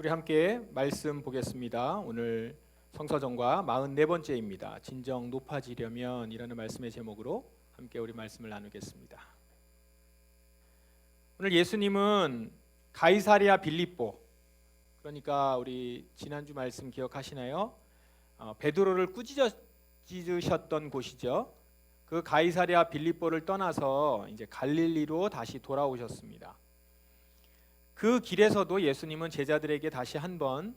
우리 함께 말씀 보겠습니다. 오늘 성서정과 44번째입니다. 진정 높아지려면이라는 말씀의 제목으로 함께 우리 말씀을 나누겠습니다. 오늘 예수님은 가이사리아 빌립보 그러니까 우리 지난주 말씀 기억하시나요? 어, 베드로를 꾸짖으셨던 곳이죠. 그 가이사리아 빌립보를 떠나서 이제 갈릴리로 다시 돌아오셨습니다. 그 길에서도 예수님은 제자들에게 다시 한번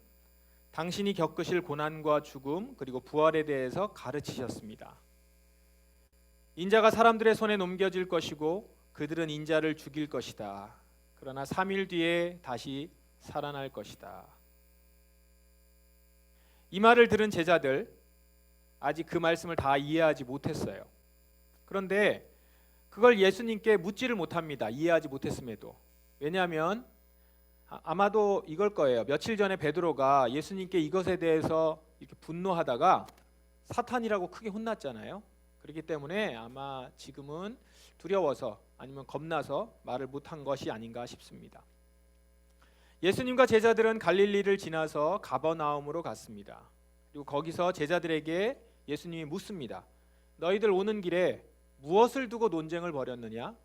당신이 겪으실 고난과 죽음 그리고 부활에 대해서 가르치셨습니다. 인자가 사람들의 손에 넘겨질 것이고 그들은 인자를 죽일 것이다. 그러나 3일 뒤에 다시 살아날 것이다. 이 말을 들은 제자들 아직 그 말씀을 다 이해하지 못했어요. 그런데 그걸 예수님께 묻지를 못합니다. 이해하지 못했음에도. 왜냐하면 아- 아마도 이걸 거예요. 며칠 전에 베드로가 예수님께 이것에 대해서 이렇게 분노하다가 사탄이라고 크게 혼났잖아요. 그렇기 때문에 아마 지금은 두려워서 아니면 겁나서 말을 못한 것이 아닌가 싶습니다. 예수님과 제자들은 갈릴리를 지나서 가버나움으로 갔습니다. 그리고 거기서 제자들에게 예수님이 묻습니다. 너희들 오는 길에 무엇을 두고 논쟁을 벌였느냐?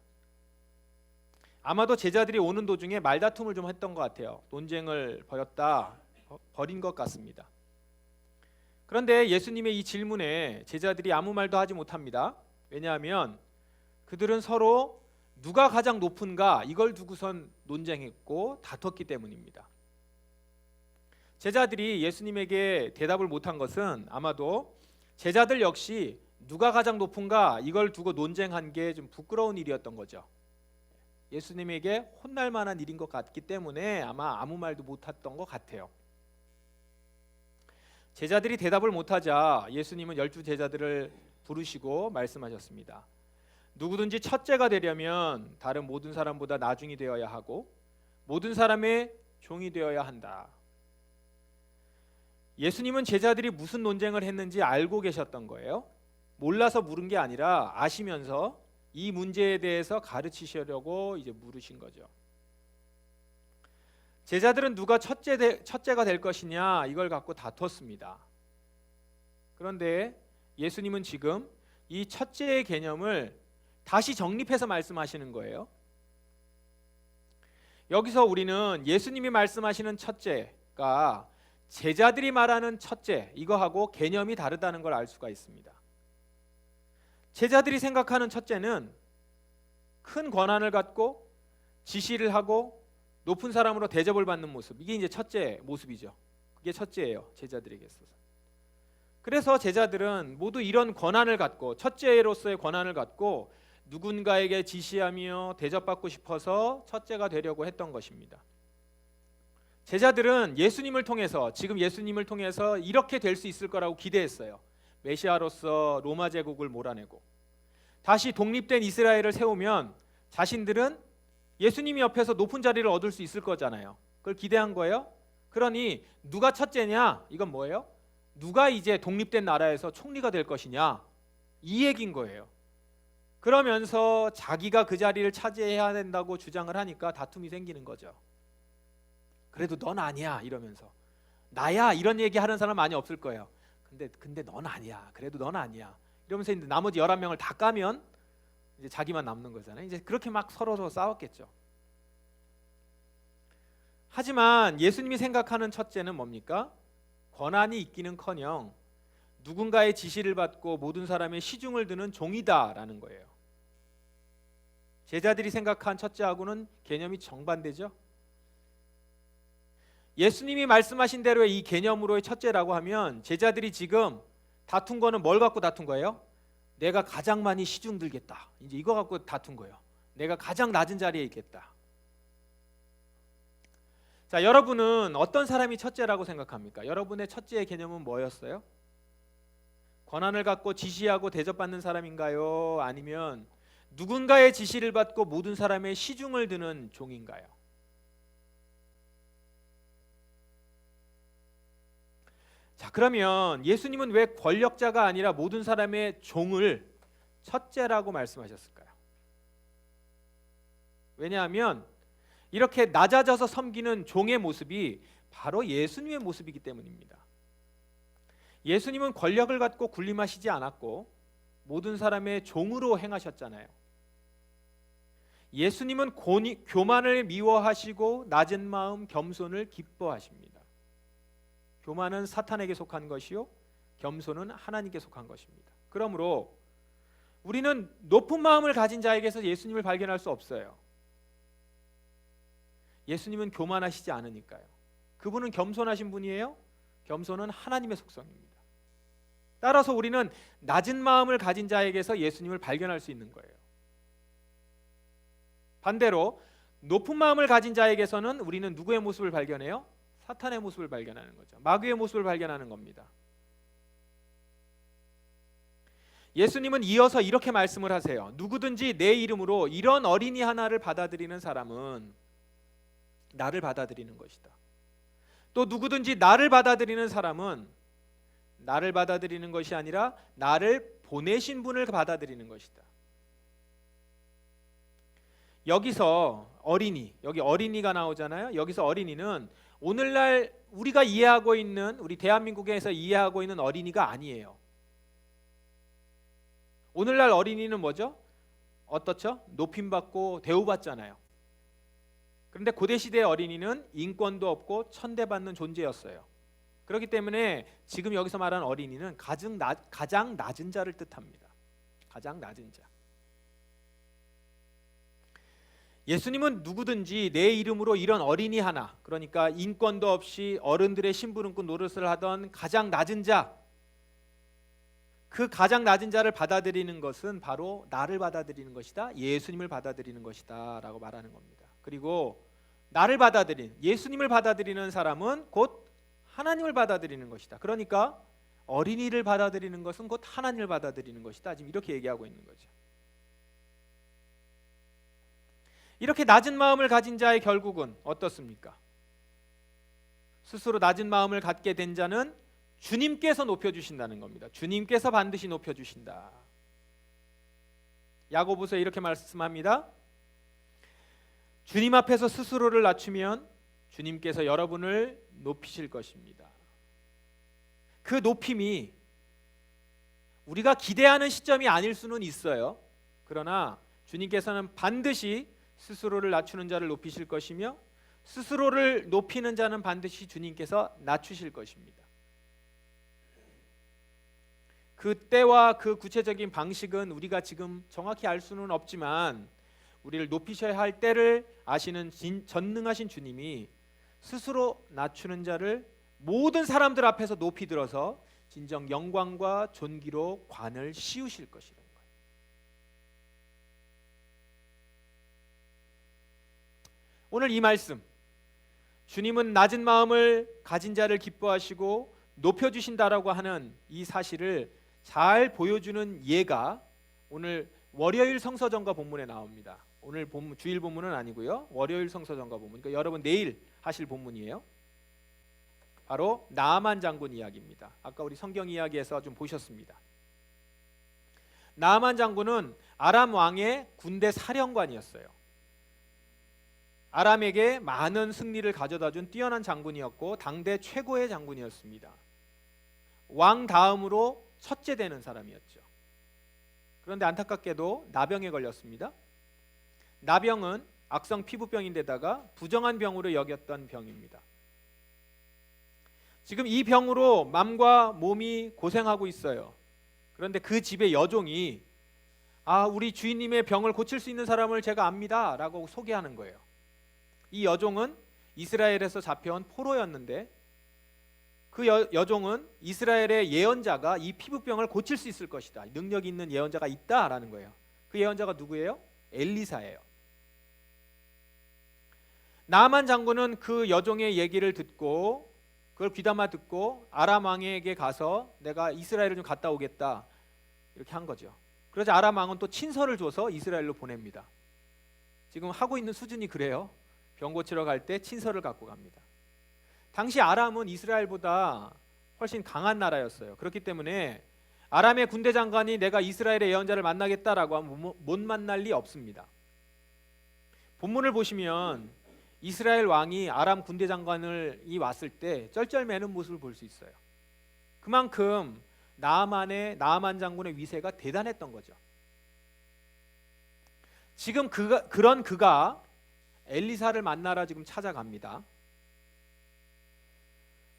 아마도 제자들이 오는 도중에 말다툼을 좀 했던 것 같아요. 논쟁을 벌였다, 어, 벌인 것 같습니다. 그런데 예수님의 이 질문에 제자들이 아무 말도 하지 못합니다. 왜냐하면 그들은 서로 누가 가장 높은가 이걸 두고선 논쟁했고 다퉜기 때문입니다. 제자들이 예수님에게 대답을 못한 것은 아마도 제자들 역시 누가 가장 높은가 이걸 두고 논쟁한 게 좀 부끄러운 일이었던 거죠. 예수님에게 혼날 만한 일인 것 같기 때문에 아마 아무 말도 못했던 것 같아요. 제자들이 대답을 못하자 예수님은 열두 제자들을 부르시고 말씀하셨습니다. 누구든지 첫째가 되려면 다른 모든 사람보다 나중이 되어야 하고 모든 사람의 종이 되어야 한다. 예수님은 제자들이 무슨 논쟁을 했는지 알고 계셨던 거예요. 몰라서 물은 게 아니라 아시면서 이 문제에 대해서 가르치시려고 이제 물으신 거죠. 제자들은 누가 첫째 되, 첫째가 될 것이냐 이걸 갖고 다퉜습니다. 그런데 예수님은 지금 이 첫째의 개념을 다시 정립해서 말씀하시는 거예요. 여기서 우리는 예수님이 말씀하시는 첫째가 제자들이 말하는 첫째 이거하고 개념이 다르다는 걸 알 수가 있습니다. 제자들이 생각하는 첫째는 큰 권한을 갖고 지시를 하고 높은 사람으로 대접을 받는 모습 이게 이제 첫째 모습이죠. 그게 첫째예요. 제자들에게 있어서. 그래서 제자들은 모두 이런 권한을 갖고 첫째로서의 권한을 갖고 누군가에게 지시하며 대접받고 싶어서 첫째가 되려고 했던 것입니다. 제자들은 예수님을 통해서 지금 예수님을 통해서 이렇게 될 수 있을 거라고 기대했어요. 메시아로서 로마 제국을 몰아내고 다시 독립된 이스라엘을 세우면 자신들은 예수님이 옆에서 높은 자리를 얻을 수 있을 거잖아요. 그걸 기대한 거예요. 그러니 누가 첫째냐? 이건 뭐예요? 누가 이제 독립된 나라에서 총리가 될 것이냐? 이 얘기인 거예요. 그러면서 자기가 그 자리를 차지해야 된다고 주장을 하니까 다툼이 생기는 거죠. 그래도 넌 아니야 이러면서 나야 이런 얘기 하는 사람 많이 없을 거예요. 근데 근데 넌 아니야. 그래도 넌 아니야. 이러면서 이제 나머지 11명을 다 까면 이제 자기만 남는 거잖아요. 이제 그렇게 막 서로 싸웠겠죠. 하지만 예수님이 생각하는 첫째는 뭡니까? 권한이 있기는커녕 누군가의 지시를 받고 모든 사람의 시중을 드는 종이다라는 거예요. 제자들이 생각한 첫째하고는 개념이 정반대죠. 예수님이 말씀하신 대로의 이 개념으로의 첫째라고 하면 제자들이 지금 다툰 거는 뭘 갖고 다툰 거예요? 내가 가장 많이 시중 들겠다. 이제 이거 갖고 다툰 거예요. 내가 가장 낮은 자리에 있겠다. 자, 여러분은 어떤 사람이 첫째라고 생각합니까? 여러분의 첫째의 개념은 뭐였어요? 권한을 갖고 지시하고 대접받는 사람인가요? 아니면 누군가의 지시를 받고 모든 사람의 시중을 드는 종인가요? 자, 그러면 예수님은 왜 권력자가 아니라 모든 사람의 종을 첫째라고 말씀하셨을까요? 왜냐하면 이렇게 낮아져서 섬기는 종의 모습이 바로 예수님의 모습이기 때문입니다. 예수님은 권력을 갖고 군림하시지 않았고 모든 사람의 종으로 행하셨잖아요. 예수님은 고니, 교만을 미워하시고 낮은 마음 겸손을 기뻐하십니다. 교만은 사탄에게 속한 것이요 겸손은 하나님께 속한 것입니다. 그러므로 우리는 높은 마음을 가진 자에게서 예수님을 발견할 수 없어요. 예수님은 교만하시지 않으니까요. 그분은 겸손하신 분이에요. 겸손은 하나님의 속성입니다. 따라서 우리는 낮은 마음을 가진 자에게서 예수님을 발견할 수 있는 거예요. 반대로 높은 마음을 가진 자에게서는 우리는 누구의 모습을 발견해요? 사탄의 모습을 발견하는 거죠. 마귀의 모습을 발견하는 겁니다. 예수님은 이어서 이렇게 말씀을 하세요. 누구든지 내 이름으로 이런 어린이 하나를 받아들이는 사람은 나를 받아들이는 것이다. 또 누구든지 나를 받아들이는 사람은 나를 받아들이는 것이 아니라 나를 보내신 분을 받아들이는 것이다. 여기서 어린이, 여기 어린이가 나오잖아요. 여기서 어린이는 오늘날 우리가 이해하고 있는 우리 대한민국에서 이해하고 있는 어린이가 아니에요. 오늘날 어린이는 뭐죠? 어떻죠? 높임 받고 대우받잖아요. 그런데 고대 시대 어린이는 인권도 없고 천대받는 존재였어요. 그렇기 때문에 지금 여기서 말하는 어린이는 가장, 낮, 가장 낮은 자를 뜻합니다. 가장 낮은 자. 예수님은 누구든지 내 이름으로 이런 어린이 하나, 그러니까 인권도 없이 어른들의 심부름꾼 노릇을 하던 가장 낮은 자, 그 가장 낮은 자를 받아들이는 것은 바로 나를 받아들이는 것이다. 예수님을 받아들이는 것이다 라고 말하는 겁니다. 그리고 나를 받아들인 예수님을 받아들이는 사람은 곧 하나님을 받아들이는 것이다. 그러니까 어린이를 받아들이는 것은 곧 하나님을 받아들이는 것이다. 지금 이렇게 얘기하고 있는 거죠. 이렇게 낮은 마음을 가진 자의 결국은 어떻습니까? 스스로 낮은 마음을 갖게 된 자는 주님께서 높여 주신다는 겁니다. 주님께서 반드시 높여 주신다. 야고보서 이렇게 말씀합니다. 주님 앞에서 스스로를 낮추면 주님께서 여러분을 높이실 것입니다. 그 높임이 우리가 기대하는 시점이 아닐 수는 있어요. 그러나 주님께서는 반드시 스스로를 낮추는 자를 높이실 것이며 스스로를 높이는 자는 반드시 주님께서 낮추실 것입니다. 그 때와 그 구체적인 방식은 우리가 지금 정확히 알 수는 없지만 우리를 높이셔야 할 때를 아시는 진, 전능하신 주님이 스스로 낮추는 자를 모든 사람들 앞에서 높이 들어서 진정 영광과 존귀로 관을 씌우실 것이라 오늘 이 말씀 주님은 낮은 마음을 가진 자를 기뻐하시고 높여 주신다라고 하는 이 사실을 잘 보여주는 예가 오늘 월요일 성서전과 본문에 나옵니다. 오늘 본문, 주일 본문은 아니고요. 월요일 성서전과 본문. 그러니까 여러분 내일 하실 본문이에요. 바로 나만 장군 이야기입니다. 아까 우리 성경 이야기에서 좀 보셨습니다. 나만 장군은 아람 왕의 군대 사령관이었어요. 아람에게 많은 승리를 가져다 준 뛰어난 장군이었고 당대 최고의 장군이었습니다. 왕 다음으로 첫째 되는 사람이었죠. 그런데 안타깝게도 나병에 걸렸습니다. 나병은 악성 피부병인데다가 부정한 병으로 여겼던 병입니다. 지금 이 병으로 맘과 몸이 고생하고 있어요. 그런데 그 집의 여종이 아, 우리 주인님의 병을 고칠 수 있는 사람을 제가 압니다라고 소개하는 거예요. 이 여종은 이스라엘에서 잡혀온 포로였는데 그 여, 여종은 이스라엘의 예언자가 이 피부병을 고칠 수 있을 것이다. 능력 있는 예언자가 있다라는 거예요. 그 예언자가 누구예요? 엘리사예요. 나만 장군은 그 여종의 얘기를 듣고 그걸 귀담아 듣고 아람 왕에게 가서 내가 이스라엘을 좀 갔다 오겠다 이렇게 한 거죠. 그러자 아람 왕은 또 친서를 줘서 이스라엘로 보냅니다. 지금 하고 있는 수준이 그래요. 병 고치러 갈 때 친서를 갖고 갑니다. 당시 아람은 이스라엘보다 훨씬 강한 나라였어요. 그렇기 때문에 아람의 군대 장관이 내가 이스라엘의 예언자를 만나겠다라고 하면 못 만날 리 없습니다. 본문을 보시면 이스라엘 왕이 아람 군대 장관을 이 왔을 때 쩔쩔매는 모습을 볼 수 있어요. 그만큼 나아만의 나아만 장군의 위세가 대단했던 거죠. 지금 그가 그런 그가 엘리사를 만나러 지금 찾아갑니다.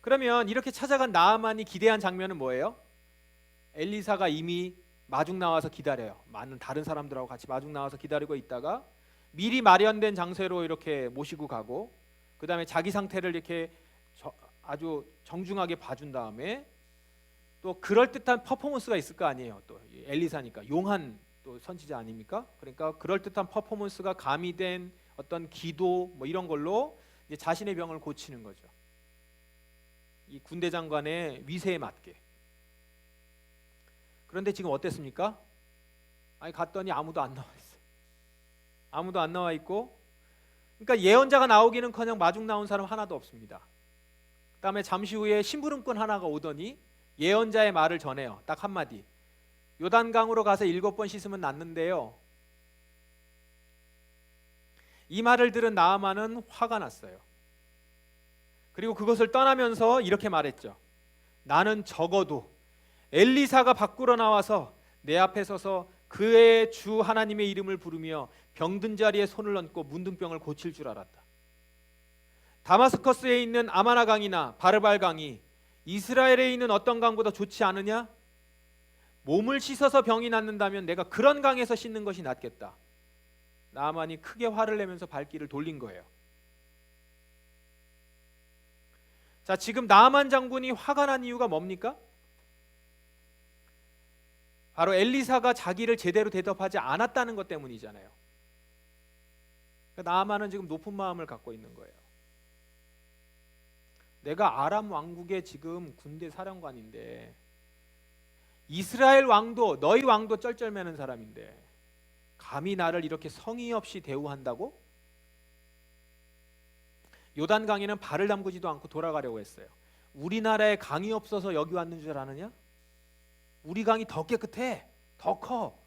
그러면 이렇게 찾아간 나아만이 기대한 장면은 뭐예요? 엘리사가 이미 마중 나와서 기다려요. 많은 다른 사람들하고 같이 마중 나와서 기다리고 있다가 미리 마련된 장소로 이렇게 모시고 가고 그 다음에 자기 상태를 이렇게 저- 아주 정중하게 봐준 다음에 또 그럴 듯한 퍼포먼스가 있을 거 아니에요. 또이 엘리사니까 용한 또 선지자 아닙니까? 그러니까 그럴 듯한 퍼포먼스가 가미된 어떤 기도 뭐 이런 걸로 자신의 병을 고치는 거죠. 이 군대 장관의 위세에 맞게. 그런데 지금 어땠습니까? 아니 갔더니 아무도 안 나와 있어요. 아무도 안 나와 있고, 그러니까 예언자가 나오기는커녕 마중 나온 사람 하나도 없습니다. 그다음에 잠시 후에 심부름꾼 하나가 오더니 예언자의 말을 전해요. 딱 한마디. 요단강으로 가서 일곱 번 씻으면 낫는데요. 이 말을 들은 나아만은 화가 났어요. 그리고 그것을 떠나면서 이렇게 말했죠. 나는 적어도 엘리사가 밖으로 나와서 내 앞에 서서 그의 주 하나님의 이름을 부르며 병든 자리에 손을 얹고 문둥병을 고칠 줄 알았다. 다마스커스에 있는 아마나 강이나 바르발 강이 이스라엘에 있는 어떤 강보다 좋지 않으냐? 몸을 씻어서 병이 낫는다면 내가 그런 강에서 씻는 것이 낫겠다. 나만이 크게 화를 내면서 발길을 돌린 거예요. 자, 지금 나만 장군이 화가 난 이유가 뭡니까? 바로 엘리사가 자기를 제대로 대답하지 않았다는 것 때문이잖아요. 그러니까 나만은 지금 높은 마음을 갖고 있는 거예요. 내가 아람 왕국의 지금 군대 사령관인데 이스라엘 왕도 너희 왕도 쩔쩔매는 사람인데 감히 나를 이렇게 성의 없이 대우한다고? 요단강에는 발을 담그지도 않고 돌아가려고 했어요. 우리나라에 강이 없어서 여기 왔는 줄 아느냐? 우리 강이 더 깨끗해, 더 커.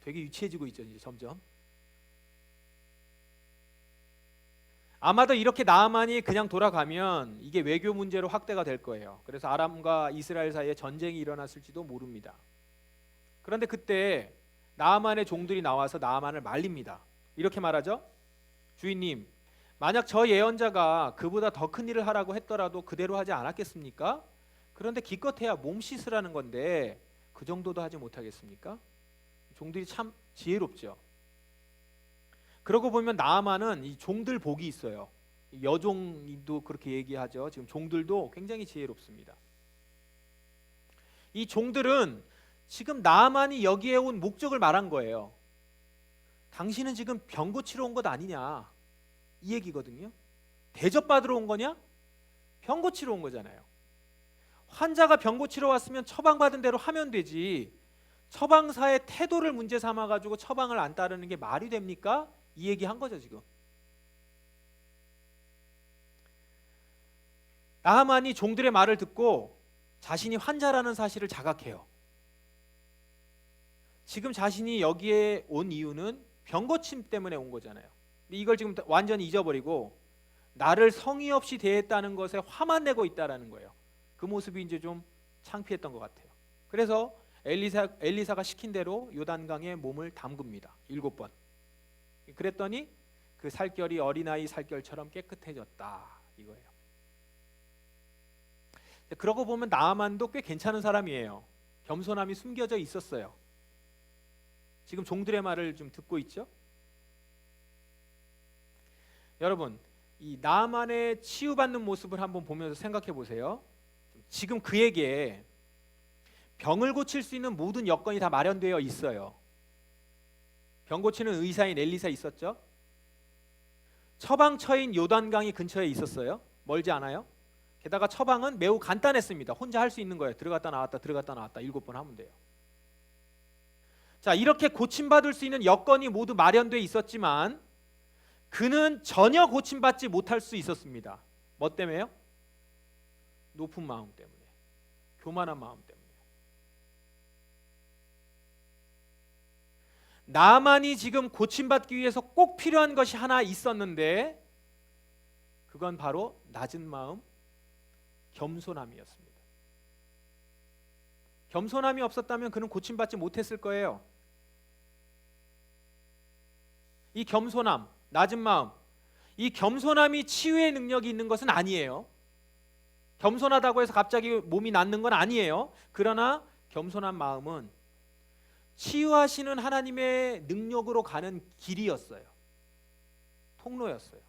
되게 유치해지고 있죠 이제 점점. 아마도 이렇게 나아만이 그냥 돌아가면 이게 외교 문제로 확대가 될 거예요. 그래서 아람과 이스라엘 사이에 전쟁이 일어났을지도 모릅니다. 그런데 그때 나아만의 종들이 나와서 나아만을 말립니다. 이렇게 말하죠. 주인님, 만약 저 예언자가 그보다 더 큰 일을 하라고 했더라도 그대로 하지 않았겠습니까? 그런데 기껏해야 몸 씻으라는 건데 그 정도도 하지 못하겠습니까? 종들이 참 지혜롭죠. 그러고 보면 나아만은 이 종들 복이 있어요. 여종도 그렇게 얘기하죠. 지금 종들도 굉장히 지혜롭습니다. 이 종들은 지금 나아만이 여기에 온 목적을 말한 거예요. 당신은 지금 병 고치러 온 것 아니냐 이 얘기거든요. 대접받으러 온 거냐? 병 고치러 온 거잖아요. 환자가 병 고치러 왔으면 처방받은 대로 하면 되지. 처방사의 태도를 문제 삼아 가지고 처방을 안 따르는 게 말이 됩니까? 이 얘기 한 거죠 지금. 나하만이 종들의 말을 듣고 자신이 환자라는 사실을 자각해요. 지금 자신이 여기에 온 이유는 병 고침 때문에 온 거잖아요. 이걸 지금 완전히 잊어버리고 나를 성의 없이 대했다는 것에 화만 내고 있다라는 거예요. 그 모습이 이제 좀 창피했던 것 같아요. 그래서 엘리사 엘리사가 시킨 대로 요단강에 몸을 담급니다. 일곱 번. 그랬더니 그 살결이 어린아이 살결처럼 깨끗해졌다 이거예요. 그러고 보면 나아만도 꽤 괜찮은 사람이에요. 겸손함이 숨겨져 있었어요. 지금 종들의 말을 좀 듣고 있죠? 여러분, 이 나만의 치유받는 모습을 한번 보면서 생각해 보세요. 지금 그에게 병을 고칠 수 있는 모든 여건이 다 마련되어 있어요. 병 고치는 의사인 엘리사 있었죠? 처방처인 요단강이 근처에 있었어요. 멀지 않아요. 게다가 처방은 매우 간단했습니다. 혼자 할 수 있는 거예요. 들어갔다 나왔다 들어갔다 나왔다 일곱 번 하면 돼요. 자, 이렇게 고침받을 수 있는 여건이 모두 마련돼 있었지만 그는 전혀 고침받지 못할 수 있었습니다. 뭐 때문에요? 높은 마음 때문에. 교만한 마음 때문에. 나만이 지금 고침받기 위해서 꼭 필요한 것이 하나 있었는데 그건 바로 낮은 마음, 겸손함이었습니다. 겸손함이 없었다면 그는 고침받지 못했을 거예요. 이 겸손함, 낮은 마음, 이 겸손함이 치유의 능력이 있는 것은 아니에요. 겸손하다고 해서 갑자기 몸이 낫는 건 아니에요. 그러나 겸손한 마음은 치유하시는 하나님의 능력으로 가는 길이었어요. 통로였어요.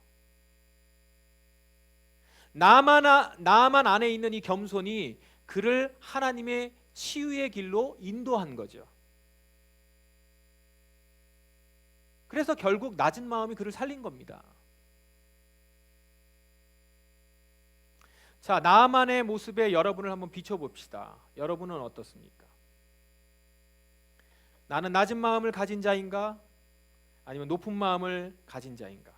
나만, 아- 나만 안에 있는 이 겸손이 그를 하나님의 치유의 길로 인도한 거죠. 그래서 결국 낮은 마음이 그를 살린 겁니다. 자, 나만의 모습에 여러분을 한번 비춰봅시다. 여러분은 어떻습니까? 나는 낮은 마음을 가진 자인가? 아니면 높은 마음을 가진 자인가?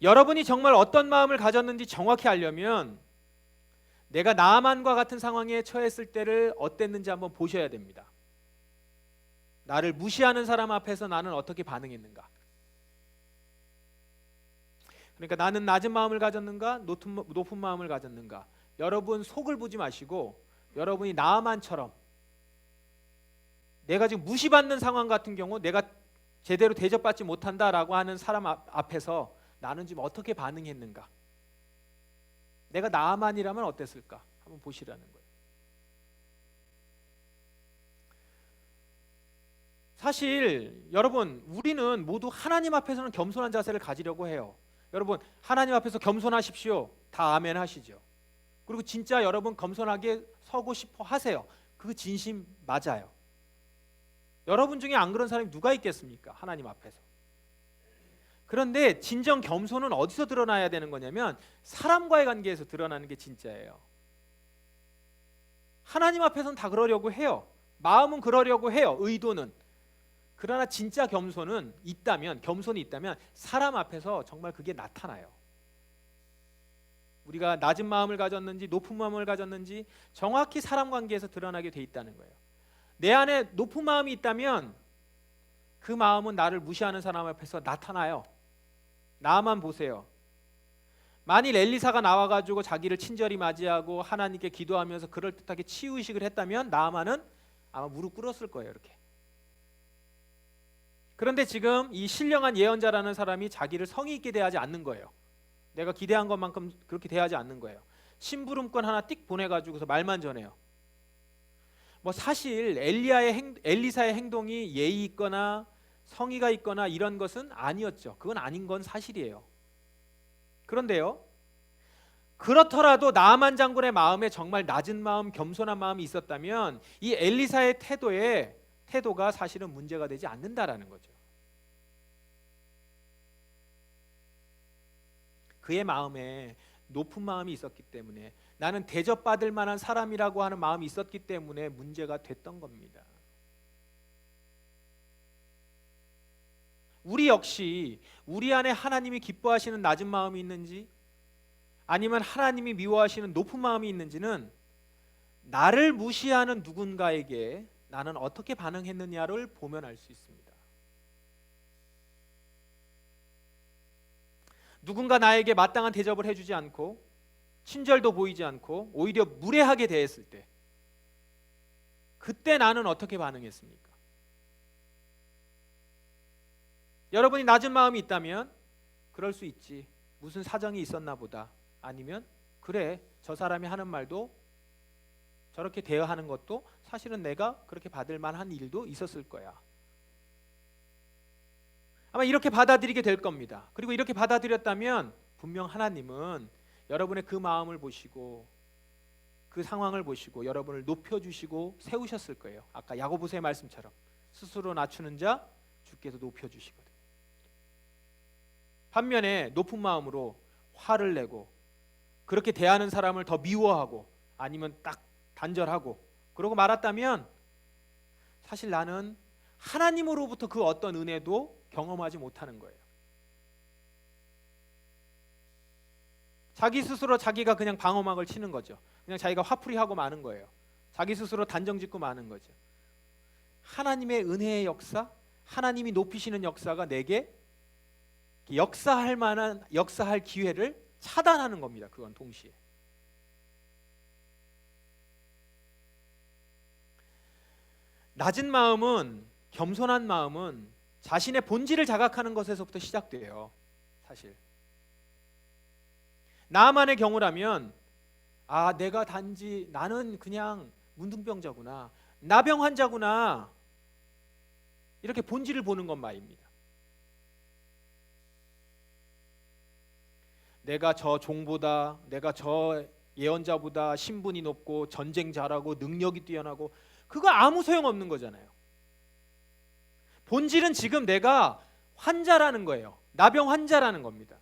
여러분이 정말 어떤 마음을 가졌는지 정확히 알려면 내가 나만과 같은 상황에 처했을 때를 어땠는지 한번 보셔야 됩니다. 나를 무시하는 사람 앞에서 나는 어떻게 반응했는가? 그러니까 나는 낮은 마음을 가졌는가, 높은, 높은 마음을 가졌는가? 여러분 속을 보지 마시고 여러분이 나만처럼 내가 지금 무시받는 상황 같은 경우 내가 제대로 대접받지 못한다라고 하는 사람 앞, 앞에서 나는 지금 어떻게 반응했는가? 내가 나만이라면 어땠을까? 한번 보시라는 거예요. 사실 여러분 우리는 모두 하나님 앞에서는 겸손한 자세를 가지려고 해요. 여러분 하나님 앞에서 겸손하십시오. 다 아멘 하시죠. 그리고 진짜 여러분 겸손하게 서고 싶어 하세요. 그 진심 맞아요. 여러분 중에 안 그런 사람이 누가 있겠습니까? 하나님 앞에서. 그런데 진정 겸손은 어디서 드러나야 되는 거냐면 사람과의 관계에서 드러나는 게 진짜예요. 하나님 앞에서는 다 그러려고 해요. 마음은 그러려고 해요. 의도는. 그러나 진짜 겸손은 있다면 겸손이 있다면 사람 앞에서 정말 그게 나타나요. 우리가 낮은 마음을 가졌는지 높은 마음을 가졌는지 정확히 사람 관계에서 드러나게 돼 있다는 거예요. 내 안에 높은 마음이 있다면 그 마음은 나를 무시하는 사람 앞에서 나타나요. 나만 보세요. 만일 엘리사가 나와 가지고 자기를 친절히 맞이하고 하나님께 기도하면서 그럴 듯하게 치유 의식을 했다면 나만은 아마 무릎 꿇었을 거예요. 이렇게. 그런데 지금 이 신령한 예언자라는 사람이 자기를 성의 있게 대하지 않는 거예요. 내가 기대한 것만큼 그렇게 대하지 않는 거예요. 심부름권 하나 띡 보내가지고서 말만 전해요. 뭐 사실 엘리야의 행, 엘리사의 행동이 예의 있거나 성의가 있거나 이런 것은 아니었죠. 그건 아닌 건 사실이에요. 그런데요. 그렇더라도 나만 장군의 마음에 정말 낮은 마음, 겸손한 마음이 있었다면 이 엘리사의 태도에 태도가 사실은 문제가 되지 않는다라는 거죠. 그의 마음에 높은 마음이 있었기 때문에 나는 대접받을 만한 사람이라고 하는 마음이 있었기 때문에 문제가 됐던 겁니다. 우리 역시 우리 안에 하나님이 기뻐하시는 낮은 마음이 있는지 아니면 하나님이 미워하시는 높은 마음이 있는지는 나를 무시하는 누군가에게 나는 어떻게 반응했느냐를 보면 알 수 있습니다. 누군가 나에게 마땅한 대접을 해주지 않고 친절도 보이지 않고 오히려 무례하게 대했을 때 그때 나는 어떻게 반응했습니까? 여러분이 낮은 마음이 있다면 그럴 수 있지. 무슨 사정이 있었나 보다. 아니면 그래 저 사람이 하는 말도 저렇게 대화하는 것도 사실은 내가 그렇게 받을 만한 일도 있었을 거야. 아마 이렇게 받아들이게 될 겁니다. 그리고 이렇게 받아들였다면 분명 하나님은 여러분의 그 마음을 보시고 그 상황을 보시고 여러분을 높여 주시고 세우셨을 거예요. 아까 야고보서의 말씀처럼 스스로 낮추는 자 주께서 높여 주시거든요. 반면에 높은 마음으로 화를 내고 그렇게 대하는 사람을 더 미워하고 아니면 딱 단절하고 그러고 말았다면 사실 나는 하나님으로부터 그 어떤 은혜도 경험하지 못하는 거예요. 자기 스스로 자기가 그냥 방어막을 치는 거죠. 그냥 자기가 화풀이하고 마는 거예요. 자기 스스로 단정 짓고 마는 거죠. 하나님의 은혜의 역사, 하나님이 높이시는 역사가 내게 역사할 만한 역사할 기회를 차단하는 겁니다. 그건 동시에. 낮은 마음은 겸손한 마음은 자신의 본질을 자각하는 것에서부터 시작돼요. 사실. 나만의 경우라면 아, 내가 단지 나는 그냥 문둥병자구나. 나병 환자구나. 이렇게 본질을 보는 것 말입니다. 내가 저 종보다 내가 저 예언자보다 신분이 높고 전쟁 잘하고 능력이 뛰어나고 그거 아무 소용 없는 거잖아요. 본질은 지금 내가 환자라는 거예요. 나병 환자라는 겁니다.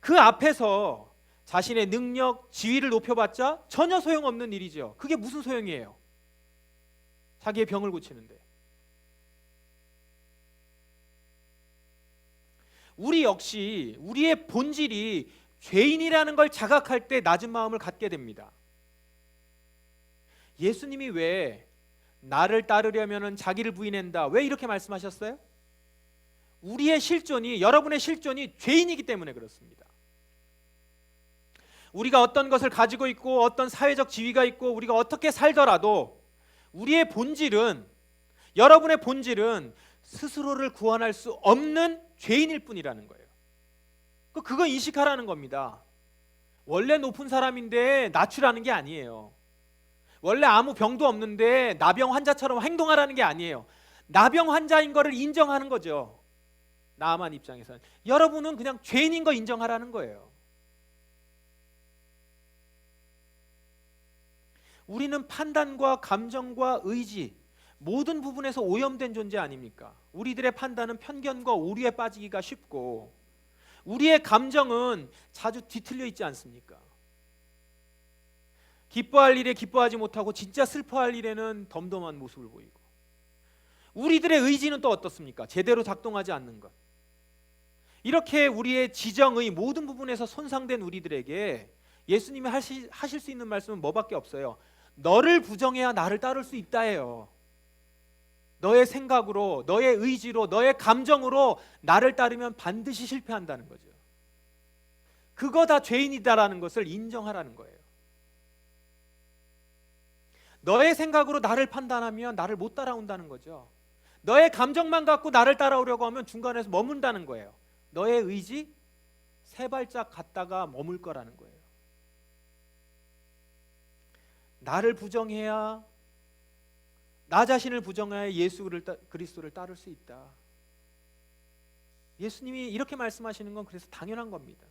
그 앞에서 자신의 능력, 지위를 높여봤자 전혀 소용없는 일이죠. 그게 무슨 소용이에요? 자기의 병을 고치는데. 우리 역시 우리의 본질이 죄인이라는 걸 자각할 때 낮은 마음을 갖게 됩니다. 예수님이 왜 나를 따르려면은 자기를 부인한다. 왜 이렇게 말씀하셨어요? 우리의 실존이 여러분의 실존이 죄인이기 때문에 그렇습니다. 우리가 어떤 것을 가지고 있고 어떤 사회적 지위가 있고 우리가 어떻게 살더라도 우리의 본질은 여러분의 본질은 스스로를 구원할 수 없는 죄인일 뿐이라는 거예요. 그- 그거 인식하라는 겁니다. 원래 높은 사람인데 낮추라는 게 아니에요. 원래 아무 병도 없는데 나병 환자처럼 행동하라는 게 아니에요. 나병 환자인 거를 인정하는 거죠. 나만 입장에서는 여러분은 그냥 죄인인 거 인정하라는 거예요. 우리는 판단과 감정과 의지 모든 부분에서 오염된 존재 아닙니까? 우리들의 판단은 편견과 오류에 빠지기가 쉽고 우리의 감정은 자주 뒤틀려 있지 않습니까? 기뻐할 일에 기뻐하지 못하고 진짜 슬퍼할 일에는 덤덤한 모습을 보이고 우리들의 의지는 또 어떻습니까? 제대로 작동하지 않는 것. 이렇게 우리의 지정의 모든 부분에서 손상된 우리들에게 예수님이 하시, 하실 수 있는 말씀은 뭐밖에 없어요. 너를 부정해야 나를 따를 수 있다예요. 너의 생각으로, 너의 의지로, 너의 감정으로 나를 따르면 반드시 실패한다는 거죠. 그거 다 죄인이다라는 것을 인정하라는 거예요. 너의 생각으로 나를 판단하면 나를 못 따라온다는 거죠. 너의 감정만 갖고 나를 따라오려고 하면 중간에서 머문다는 거예요. 너의 의지 세 발짝 갔다가 머물 거라는 거예요. 나를 부정해야 나 자신을 부정해야 예수를 따, 그리스도를 따를 수 있다. 예수님이 이렇게 말씀하시는 건 그래서 당연한 겁니다.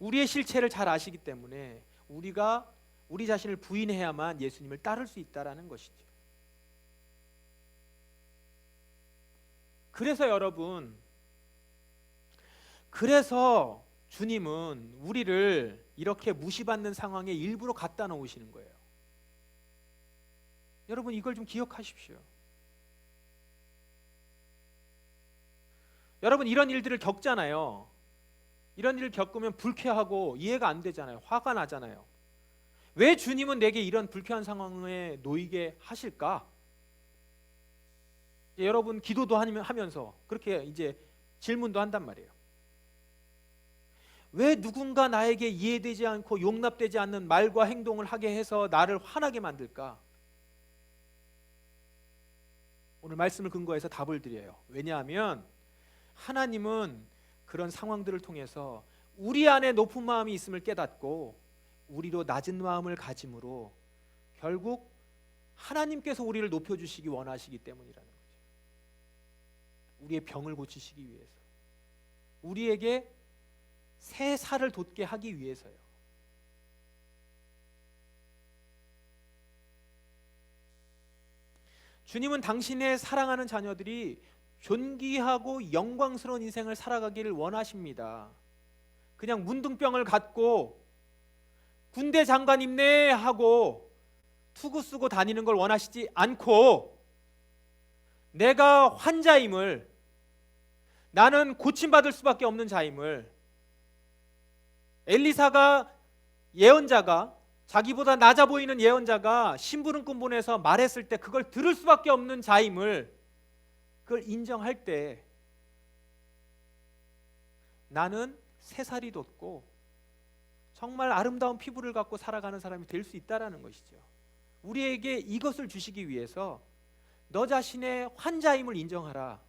우리의 실체를 잘 아시기 때문에 우리가 우리 자신을 부인해야만 예수님을 따를 수 있다라는 것이죠. 그래서 여러분 그래서 주님은 우리를 이렇게 무시받는 상황에 일부러 갖다 놓으시는 거예요. 여러분 이걸 좀 기억하십시오. 여러분 이런 일들을 겪잖아요. 이런 일을 겪으면 불쾌하고 이해가 안 되잖아요. 화가 나잖아요. 왜 주님은 내게 이런 불쾌한 상황에 놓이게 하실까? 여러분 기도도 하면서 그렇게 이제 질문도 한단 말이에요. 왜 누군가 나에게 이해되지 않고 용납되지 않는 말과 행동을 하게 해서 나를 화나게 만들까? 오늘 말씀을 근거해서 답을 드려요. 왜냐하면 하나님은 그런 상황들을 통해서 우리 안에 높은 마음이 있음을 깨닫고 우리도 낮은 마음을 가짐으로 결국 하나님께서 우리를 높여 주시기 원하시기 때문이라는 거죠. 우리의 병을 고치시기 위해서. 우리에게 새 살을 돋게 하기 위해서요. 주님은 당신의 사랑하는 자녀들이 존귀하고 영광스러운 인생을 살아가기를 원하십니다. 그냥 문둥병을 갖고 군대 장관 입네 하고 투구 쓰고 다니는 걸 원하시지 않고 내가 환자임을 나는 고침받을 수밖에 없는 자임을 엘리사가 예언자가 자기보다 낮아 보이는 예언자가 심부름꾼 보내서 말했을 때 그걸 들을 수밖에 없는 자임을 그걸 인정할 때 나는 세 살이 돋고 정말 아름다운 피부를 갖고 살아가는 사람이 될 수 있다라는 것이죠. 우리에게 이것을 주시기 위해서 너 자신의 환자임을 인정하라.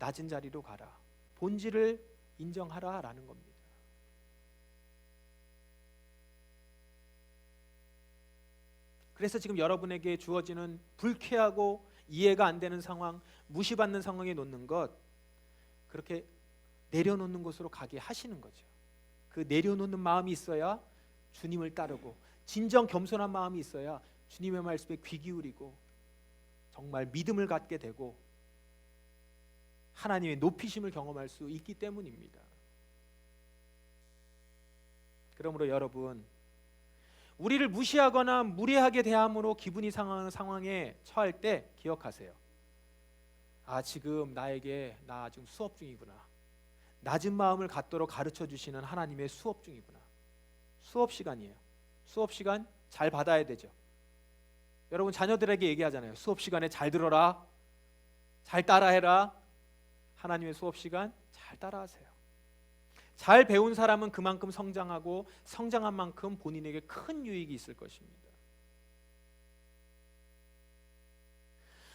낮은 자리로 가라. 본질을 인정하라라는 겁니다. 그래서 지금 여러분에게 주어지는 불쾌하고 이해가 안 되는 상황, 무시받는 상황에 놓는 것 그렇게 내려놓는 곳으로 가게 하시는 거죠. 그 내려놓는 마음이 있어야 주님을 따르고 진정 겸손한 마음이 있어야 주님의 말씀에 귀 기울이고 정말 믿음을 갖게 되고 하나님의 높이심을 경험할 수 있기 때문입니다. 그러므로 여러분 우리를 무시하거나 무례하게 대함으로 기분이 상하는 상황에 처할 때 기억하세요. 아 지금 나에게 나 지금 수업 중이구나. 낮은 마음을 갖도록 가르쳐 주시는 하나님의 수업 중이구나. 수업 시간이에요. 수업 시간 잘 받아야 되죠. 여러분 자녀들에게 얘기하잖아요. 수업 시간에 잘 들어라. 잘 따라해라. 하나님의 수업 시간 잘 따라하세요. 잘 배운 사람은 그만큼 성장하고 성장한 만큼 본인에게 큰 유익이 있을 것입니다.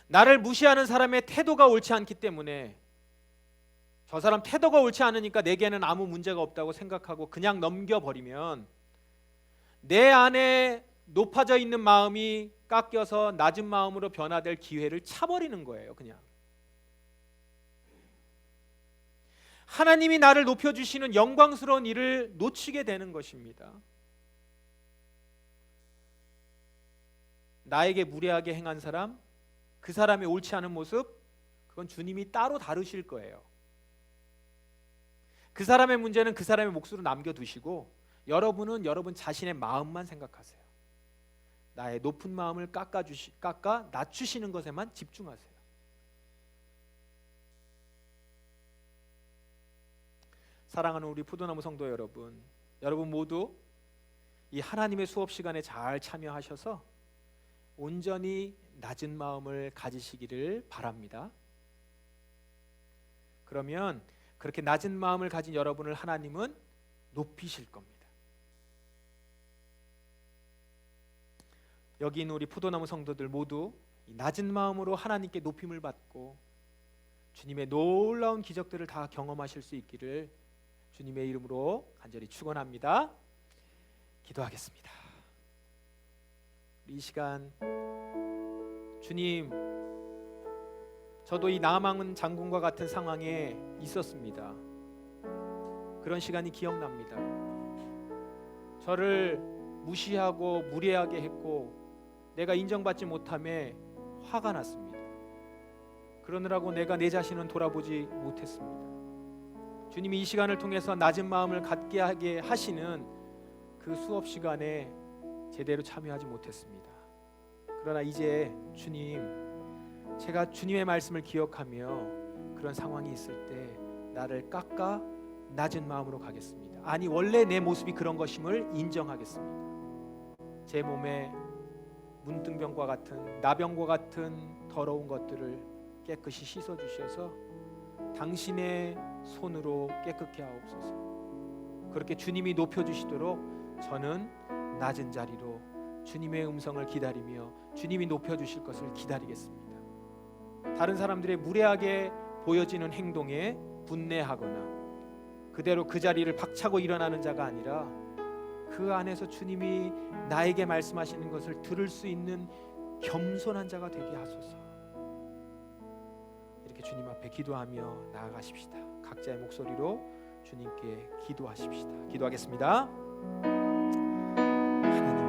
나를 무시하는 사람의 태도가 옳지 않기 때문에 저 사람 태도가 옳지 않으니까 내게는 아무 문제가 없다고 생각하고 그냥 넘겨버리면 내 안에 높아져 있는 마음이 깎여서 낮은 마음으로 변화될 기회를 차버리는 거예요, 그냥. 하나님이 나를 높여주시는 영광스러운 일을 놓치게 되는 것입니다. 나에게 무례하게 행한 사람, 그 사람의 옳지 않은 모습, 그건 주님이 따로 다루실 거예요. 그 사람의 문제는 그 사람의 몫으로 남겨두시고 여러분은 여러분 자신의 마음만 생각하세요. 나의 높은 마음을 깎아 주시 깎아 낮추시는 것에만 집중하세요. 사랑하는 우리 포도나무 성도 여러분, 여러분 모두 이 하나님의 수업 시간에 잘 참여하셔서 온전히 낮은 마음을 가지시기를 바랍니다. 그러면 그렇게 낮은 마음을 가진 여러분을 하나님은 높이실 겁니다. 여기 있는 우리 포도나무 성도들 모두 이 낮은 마음으로 하나님께 높임을 받고 주님의 놀라운 기적들을 다 경험하실 수 있기를 주님의 이름으로 간절히 축원합니다. 기도하겠습니다. 이 시간 주님 저도 이 나망은 장군과 같은 상황에 있었습니다. 그런 시간이 기억납니다. 저를 무시하고 무례하게 했고 내가 인정받지 못함에 화가 났습니다. 그러느라고 내가 내 자신은 돌아보지 못했습니다. 주님이 이 시간을 통해서 낮은 마음을 갖게 하게 하시는 그 수업 시간에 제대로 참여하지 못했습니다. 그러나 이제 주님, 제가 주님의 말씀을 기억하며 그런 상황이 있을 때 나를 깎아 낮은 마음으로 가겠습니다. 아니 원래 내 모습이 그런 것임을 인정하겠습니다. 제 몸에 문둥병과 같은 나병과 같은 더러운 것들을 깨끗이 씻어 주셔서 당신의 손으로 깨끗게 하옵소서. 그렇게 주님이 높여 주시도록 저는 낮은 자리로 주님의 음성을 기다리며 주님이 높여 주실 것을 기다리겠습니다. 다른 사람들의 무례하게 보여지는 행동에 분내하거나 그대로 그 자리를 박차고 일어나는 자가 아니라 그 안에서 주님이 나에게 말씀하시는 것을 들을 수 있는 겸손한 자가 되게 하소서. 이렇게 주님 앞에 기도하며 나아가십시다. 각자의 목소리로 주님께 기도하십시다. 기도하겠습니다. 하나님